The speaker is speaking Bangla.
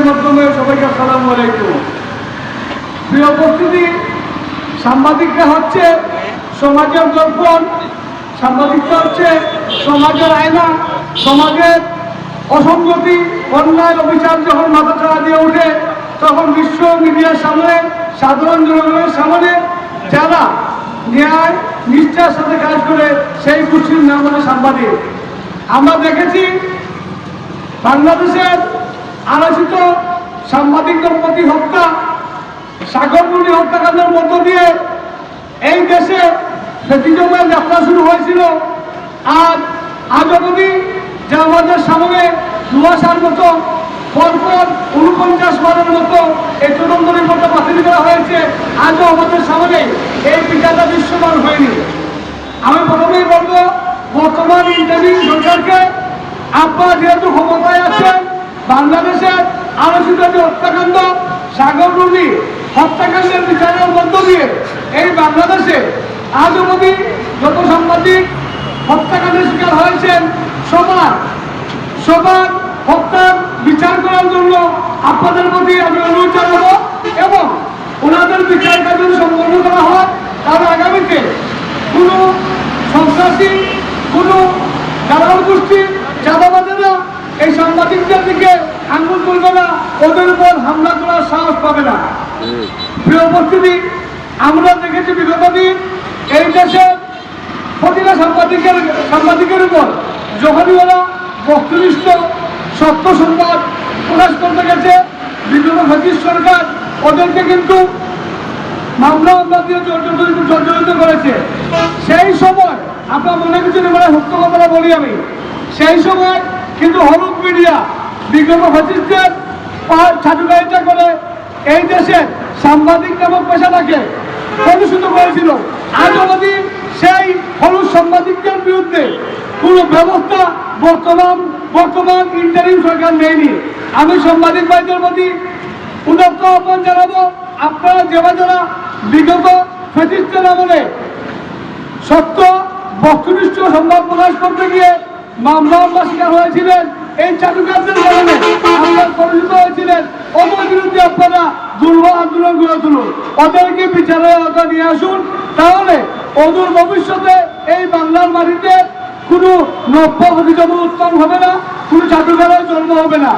লাইভের মাধ্যমে সবাইকে আসসালামু আলাইকুম। প্রিয় উপস্থিতি, সাংবাদিকরা হচ্ছে সমাজের দর্পণ সাংবাদিকরা হচ্ছে সমাজের আয়না, সমাজের অসঙ্গতি, অন্যায় অভিযান যখন মাথা চাড়া দিয়ে ওঠে, তখন বিশ্ব মিডিয়ার সামনে, সাধারণ জনগণের সামনে যারা ন্যায়, নিষ্ঠার সাথে কাজ করে সেই কুর্সির নাম হলো সাংবাদিক। আমরা দেখেছি বাংলাদেশের আলোচিত সাংবাদিকদের প্রতি হত্যা সাগরমুনি হত্যাকাণ্ডের মধ্য দিয়ে এই দেশে ফেটিজমের যাত্রা শুরু হয়েছিল। আর আজ অবধি যে আমাদের সামনে দুয়াশার মতো পরপর উনপঞ্চাশ বারের মতো এই তদন্ত রিপোর্টটা বাতিল করা হয়েছে, আজও আমাদের সামনে এই বিচারটা দৃশ্যমান হয়নি। আমি প্রথমেই বলব, বর্তমান ইন্টারভিউ সরকারকে আপনারা যেহেতু ক্ষমতায় আছেন বাংলাদেশের আলোচিত যে হত্যাকাণ্ড, সাগর রুবি হত্যাকাণ্ডের বিচারের মধ্য দিয়ে এই বাংলাদেশে আজ অবধি যত সাংবাদিক হত্যাকাণ্ডের শিকার হয়েছেন সবার। সবার হত্যার বিচার করার জন্য আপনাদের প্রতি আমি অনুরোধ জানাব এই সাংবাদিকদের দিকে আঙ্গুল তুলবে না ওদের উপর হামলা করার সাহস পাবে না। প্রিয় উপস্থিতি আমরা দেখেছি বিগত দিন এই দেশের প্রতিটা সাংবাদিকের সাংবাদিকের উপর যখনই ওরা বস্তুনিষ্ঠ সত্য সংবাদ প্রকাশ করতে গেছে বিভিন্ন ব্রিটিশ সরকার ওদেরকে কিন্তু মামলা মামলা দিয়ে জর্জরিত করেছে। সেই সময় আপনার মনে কিছু মানে সত্য বলি আমি। সেই সময় কিন্তু হলুদ মিডিয়া, বিগত ফ্যাসিস্টদের ছাটুকারিতা করে এই দেশে সাংবাদিক নামক পেশাটাকে প্রদূষিত করেছিল। আজ অবধি সেই হলুদ সাংবাদিকদের বিরুদ্ধে কোনো ব্যবস্থা বর্তমান বর্তমান ইন্টারিম সরকার নেয়নি। আমি সাংবাদিক ভাইদের প্রতি উন্নত আহ্বান জানাব, আপনারা যারা যারা বিগত ফেসিস্টের আমলে সত্য, বস্তুনিষ্ঠ সংবাদ প্রকাশ করতে গিয়ে মামলা মামলা শিকার হয়েছিলেন, এই চাটুকারদের কারণে পরিচিত হয়েছিলেন। ওদের বিরুদ্ধে আপনারা দুর্বল আন্দোলন গড়ে তুলুন। ওদেরকে আওতা নিয়ে আসুন। তাহলে অদূর ভবিষ্যতে এই বাংলার মাটিতে কোনো নব্য অভিযোগ উত্তম হবে না, কোনো চাটুকারের জন্ম হবে না।